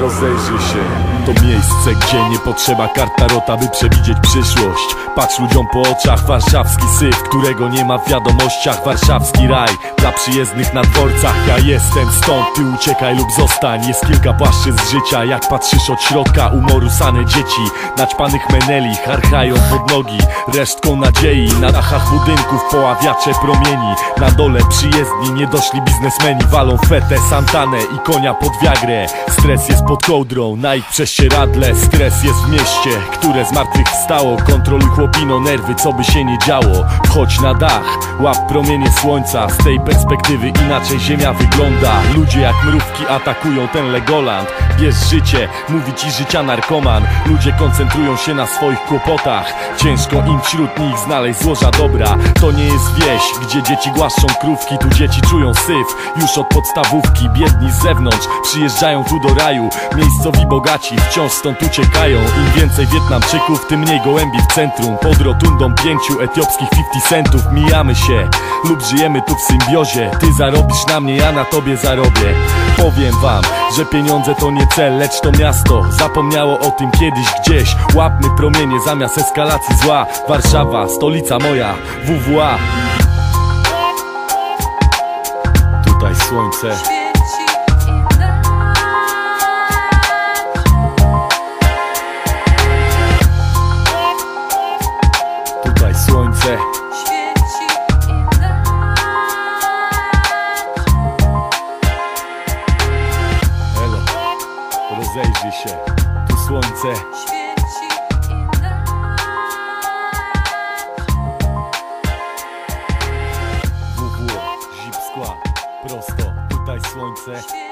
Rozejrzyj się. To miejsce, gdzie nie potrzeba karta rota, by przewidzieć przyszłość Patrz ludziom po oczach, warszawski syf, którego nie ma w wiadomościach. Warszawski raj, dla przyjezdnych na dworcach. Ja jestem stąd, ty uciekaj lub zostań. Jest kilka płaszczyzn życia, jak patrzysz od środka. Umoru sane dzieci, naćpanych meneli Harchają pod nogi, resztką nadziei Na dachach budynków poławiacze promieni. Na dole przyjezdni, niedoszli biznesmeni. Walą fetę, santanę i konia pod wiagrę Stres jest pod kołdrą, na ich prześcieradle. Stres jest w mieście, które z martwych wstało. Kontroluj chłopino nerwy, co by się nie działo. Wchodź na dach, łap promienie słońca. Z tej perspektywy inaczej ziemia wygląda. Ludzie jak mrówki atakują ten Legoland. Bierz życie, mówi ci życia narkoman. Ludzie koncentrują się na swoich kłopotach. Ciężko im wśród nich znaleźć złoża dobra. To nie jest wieś, gdzie dzieci głaszczą krówki. Tu dzieci czują syf, już od podstawówki. Biedni z zewnątrz przyjeżdżają tu do raju. Miejscowi bogaci wciąż stąd uciekają. Im więcej Wietnamczyków, tym mniej gołębi w centrum Pod rotundą pięciu etiopskich 50 centów Mijamy się. Lub żyjemy tu w symbiozie. Ty zarobisz na mnie, ja na tobie zarobię. Powiem wam, że pieniądze to nie cel, lecz to miasto. Zapomniało o tym kiedyś gdzieś. Łapmy promienie zamiast eskalacji zła. Warszawa, stolica moja, WWA Tutaj słońce słońce Świeci inaczej. Elo, rozejrzyj się. Tu słońce. Świeci inaczej. WW, zip skła. Prosto, tutaj słońce